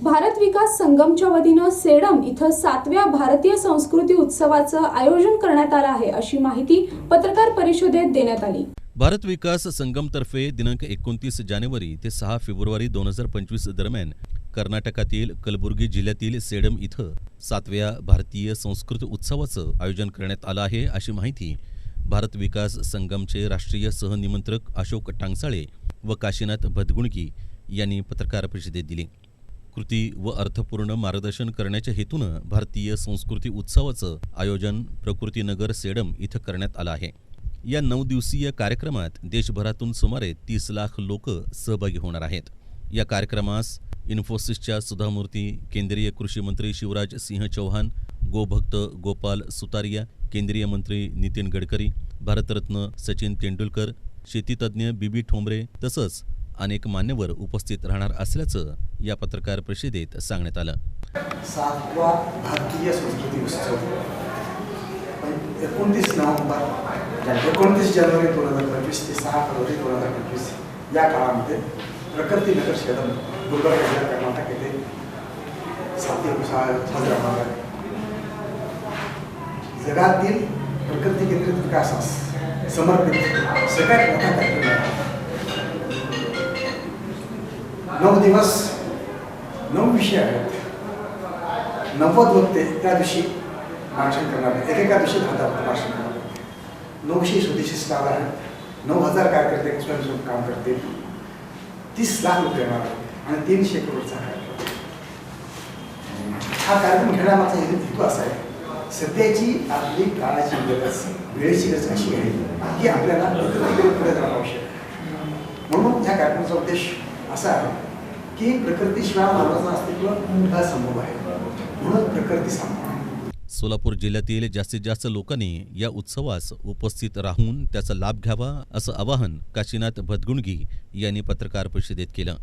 भारत विकास संगमच्या वतीनं सेडम इथं सातव्या भारतीय संस्कृती उत्सवाचं आयोजन करण्यात आलं आहे अशी माहिती पत्रकार परिषदेत देण्यात आली. भारत विकास संगमतर्फे दिनांक एकोणतीस जानेवारी ते सहा फेब्रुवारी दोन हजार पंचवीस दरम्यान कर्नाटकातील कलबुर्गी जिल्ह्यातील सेडम इथं सातव्या भारतीय संस्कृत उत्सवाचं आयोजन करण्यात आलं आहे अशी माहिती भारत विकास संगमचे राष्ट्रीय सहनिमंत्रक अशोक टांगसाळे व काशीनाथ भदगुणकी यांनी पत्रकार परिषदेत दिली. कृती व अर्थपूर्ण मार्गदर्शन करण्याच्या हेतूनं भारतीय संस्कृती उत्सवाचं आयोजन प्रकृतीनगर सेडम इथं करण्यात आलं आहे. या नऊ दिवसीय कार्यक्रमात देशभरातून सुमारे तीस लाख लोक सहभागी होणार आहेत. या कार्यक्रमास इन्फोसिसच्या सुधामूर्ती केंद्रीय कृषी मंत्री शिवराज सिंह चौहान गोभक्त गोपाल सुतारिया केंद्रीय मंत्री नितीन गडकरी भारतरत्न सचिन तेंडुलकर शेतीतज्ञ बीबी ठोंबरे तसंच अनेक मान्यवर उपस्थित राहणार असल्याचं या पत्रकार परिषदेत सांगण्यात आलं. सातवा भारतीय संस्कृती उत्सव. एकोणतीस नोव्हेंबर एकोणतीस जानेवारी दोन हजार पंचवीस ते सहा फरवरी दोन हजार पंचवीस या काळामध्ये प्रकृती नगर शेडम गुलबर्गा कर्नाटक येथे सातवी साजरा होणार आहे. जगातील प्रकृती केंद्रित विकासास समर्पित सगळ्यात मोठा कार्यक्रम आहे. नऊ दिवस नऊ विषय आहेत. नव्वद होते त्या दिवशी भाषण करणार आहेत. एकेका दिवशी दहा दहा भाषण करणार आहेत. नऊशे स्वदेशी स्टार आहेत. नऊ हजार कार्यकर्ते स्वयंसेवक काम करतील. तीस लाख लोक येणार आहेत आणि तीनशे करोडचा कार्यक्रम. हा कार्यक्रम घेण्यामागचा हेतू हेतू असा आहे. सध्याची आपली काळाची गरज वेळेची गरज अशी आहे ही आपल्याला पुढे जाणं आवश्यक म्हणून ह्या कार्यक्रमाचा उद्देश असा आहे की प्रकृतीशिवाय मानवाचं अस्तित्व असंभव आहे. म्हणून प्रकृती सांभाळ सोलापूर जिल्ह्यातील जास्तीत जास्त लोकांनी या उत्सवास उपस्थित राहून त्याचा लाभ घ्यावा असं आवाहन काशीनाथ भदगुणगी यांनी पत्रकार परिषदेत केलं.